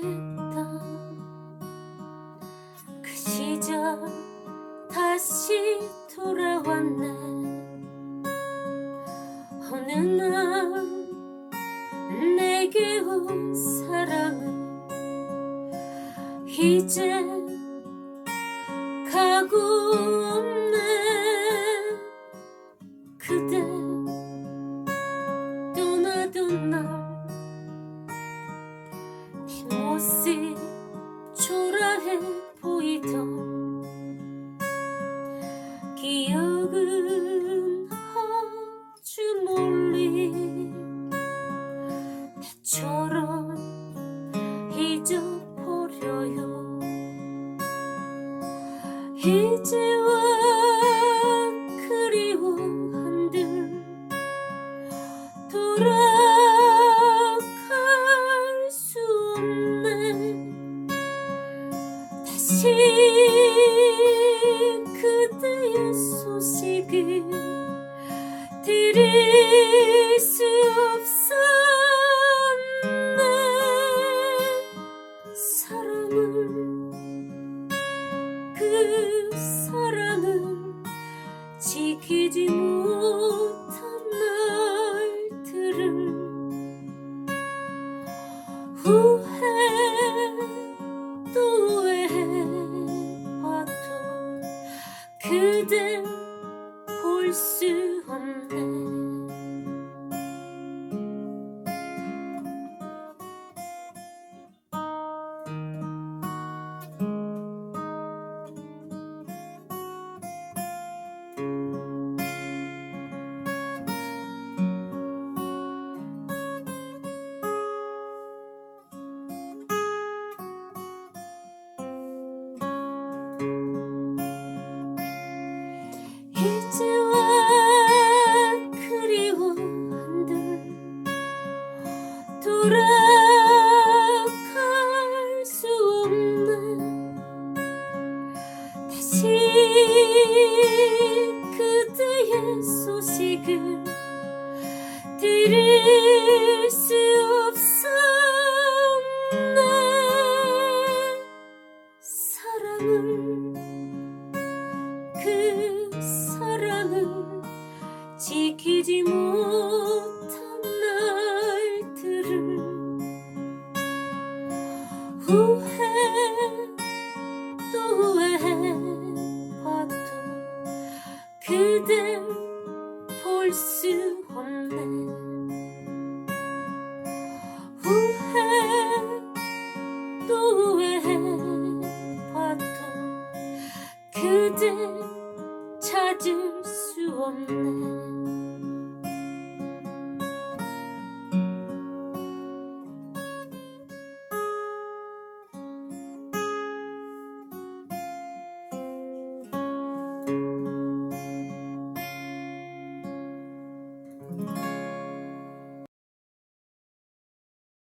그랬던 그 시절 다시 돌아왔네. 어느 날 내게 온 사랑을 이제 가고 잊어버려요. 이제와 그리워 한들 돌아갈 수 없네 다시 그대의 소식을 들을 수 없었 지키지 못한 날들을 후회 또 후회해봐도 그댈 볼 수 없네 그대의 소식을 들을 수 없었네. 사랑을 그 사랑을 지키지 못한 날들을 후회 그댈 볼 수 없네. 후회 또 후회해봐도 그댈 찾을 수 없네.